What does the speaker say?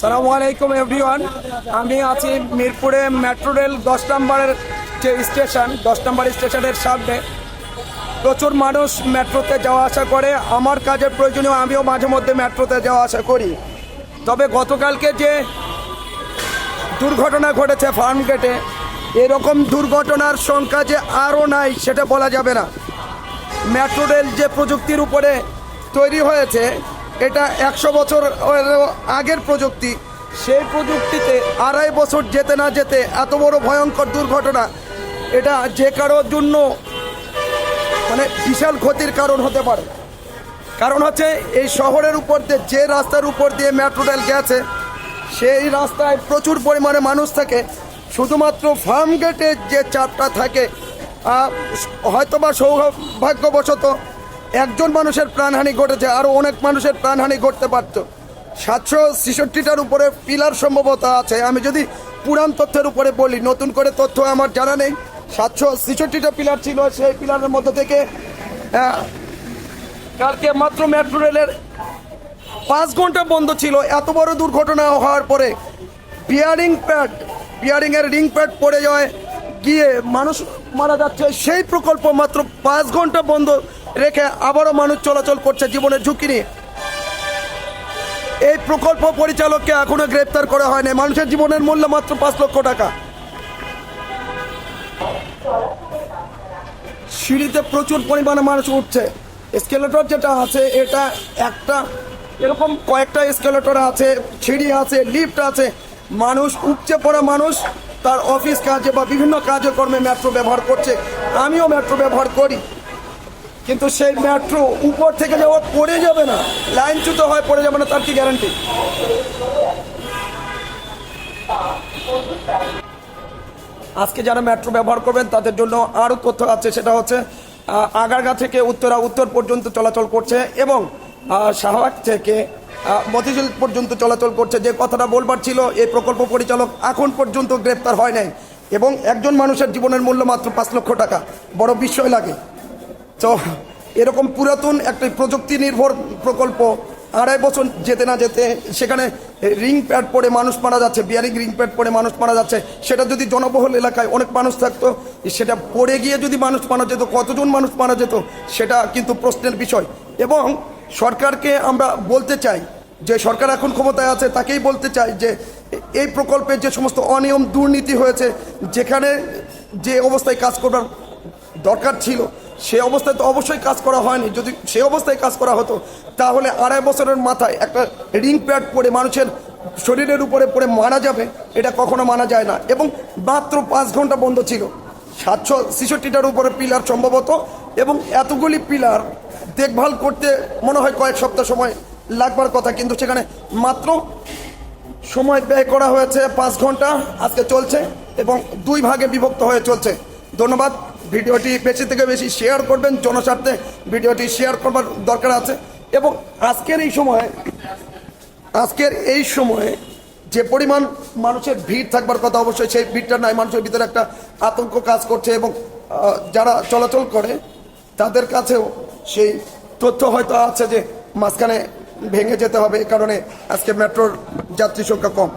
সালামু আলাইকুম এভরিওয়ান আমি আছি মিরপুরে মেট্রো রেল দশ নম্বরের যে স্টেশন, দশ নম্বর স্টেশনের সামনে। প্রচুর মানুষ মেট্রোতে যাওয়া আসা করে। আমার কাজের প্রয়োজনীয়, আমিও মাঝে মধ্যে মেট্রোতে যাওয়া আসা করি। তবে গতকালকে যে দুর্ঘটনা ঘটেছে ফার্ম গেটে এরকম দুর্ঘটনার সংখ্যা যে আরও নাই, সেটা বলা যাবে না। মেট্রো রেল যে প্রযুক্তির উপরে তৈরি হয়েছে এটা একশো বছর আগের প্রযুক্তি। সেই প্রযুক্তিতে আড়াই বছর যেতে না যেতে এত বড় ভয়ঙ্কর দুর্ঘটনা। এটা যে কারোর জন্য মানে বিশাল ক্ষতির কারণ হতে পারে। কারণ হচ্ছে এই শহরের উপর দিয়ে যে রাস্তার উপর দিয়ে মেট্রো রেল গেছে সেই রাস্তায় প্রচুর পরিমাণে মানুষ থাকে। শুধুমাত্র ফার্ম গেটের যে চাপটা থাকে আহ, হয়তোবা সৌভাগ্যবশত একজন মানুষের প্রাণহানি ঘটেছে আরও অনেক মানুষের প্রাণহানি ঘটতে পারত। সাতশো ছেষট্টিটার উপরে পিলার সম্ভবত আছে। আমি যদি পুরান তথ্যের উপরে বলি, নতুন করে তথ্য আমার জানা নেই। সাতশো ছেষট্টিটা পিলার ছিল, সেই পিলারের মধ্যে থেকে কালকে মাত্র মেট্রো রেলের পাঁচ ঘণ্টা বন্ধ ছিল। এত বড় দুর্ঘটনা হওয়ার পরে বিয়ারিং প্যাড বিয়ারিং এর রিং প্যাড পড়ে যায়, গিয়ে মানুষ মারা যাচ্ছে। সেই প্রকল্প মাত্র পাঁচ ঘণ্টা বন্ধ রেখে আবারও মানুষ চলাচল করছে জীবনের ঝুঁকি নিয়ে। এই প্রকল্প পরিচালককে এখনও গ্রেপ্তার করা হয়নি। মানুষের জীবনের মূল্য মাত্র পাঁচ লক্ষ টাকা। সিঁড়িতে প্রচুর পরিমাণে মানুষ উঠছে। স্কেলেটর যেটা আছে, এটা একটা, এরকম কয়েকটা স্কেলেটর আছে, সিঁড়ি আছে, লিফট আছে। মানুষ, উপচে পড়া মানুষ তার অফিস কাজে বা বিভিন্ন কাজকর্মে মেট্রো ব্যবহার করছে। আমিও মেট্রো ব্যবহার করি। কিন্তু সেই মেট্রো উপর থেকে যাওয়া পড়ে যাবে না। লাইনচ্যুত হয়, পড়ে যাবে না, তার কি গ্যারান্টি আজকে যারা মেট্রো ব্যবহার করবেন, তাদের জন্য আরও তথ্য আছে, সেটা হচ্ছে আগারগা থেকে উত্তরা, উত্তর পর্যন্ত চলাচল করছে এবং শাহবাগ থেকে মতিঝিল পর্যন্ত চলাচল করছে। যে কথাটা বলবার ছিল, এই প্রকল্প পরিচালক এখন পর্যন্ত গ্রেপ্তার হয় নাই এবং একজন মানুষের জীবনের মূল্য মাত্র পাঁচ লক্ষ টাকা। বড় বিস্ময় লাগে। তো এরকম পুরাতন একটা প্রযুক্তি নির্ভর প্রকল্প আড়াই বছর যেতে না যেতে সেখানে রিং প্যাড পরে মানুষ মারা যাচ্ছে, বিয়ারিং রিং প্যাড পরে মানুষ মারা যাচ্ছে। সেটা যদি জনবহুল এলাকায় অনেক মানুষ থাকতো, সেটা পড়ে গিয়ে যদি মানুষ মারা যেত, কতজন মানুষ মারা যেত, সেটা কিন্তু প্রশ্নের বিষয়। এবং সরকারকে আমরা বলতে চাই যে, সরকার এখন ক্ষমতায় আছে, তাকেই বলতে চাই যে, এই প্রকল্পে যে সমস্ত অনিয়ম, দুর্নীতি হয়েছে, যেখানে যে অবস্থায় কাজ করবার দরকার ছিল সে অবস্থায় তো অবশ্যই কাজ করা হয়নি। যদি সে অবস্থায় কাজ করা হতো, তাহলে আড়াই বছরের মাথায় একটা রিং প্যাড পরে মানুষের শরীরের উপরে পড়ে মারা যাবে, এটা কখনো মানা যায় না। এবং মাত্র পাঁচ ঘণ্টা বন্ধ ছিল। সাতশো ছেষট্টিটার উপরে পিলার সম্ভবত, এবং এতগুলি পিলার দেখভাল করতে মনে হয় কয়েক সপ্তাহ সময় লাগবার কথা, কিন্তু সেখানে মাত্র সময় ব্যয় করা হয়েছে পাঁচ ঘণ্টা আজকে চলছে, এবং দুই ভাগে বিভক্ত হয়ে চলছে। ধন্যবাদ। ভিডিওটি বেশি থেকে বেশি শেয়ার করবেন, জনস্বার্থে ভিডিওটি শেয়ার করবার দরকার আছে। এবং আজকের এই সময়ে, আজকের এই সময়ে যে পরিমাণ মানুষের ভিড় থাকবার কথা অবশ্যই সেই ভিড়টা নাই, মানুষের ভিতরে একটা আতঙ্ক কাজ করছে এবং যারা চলাচল করে, তাদের কাছেও সেই তথ্য হয়তো আছে যে মাঝখানে ভেঙে যেতে হবে। এই কারণে আজকে মেট্রোর যাত্রী সংখ্যা কম।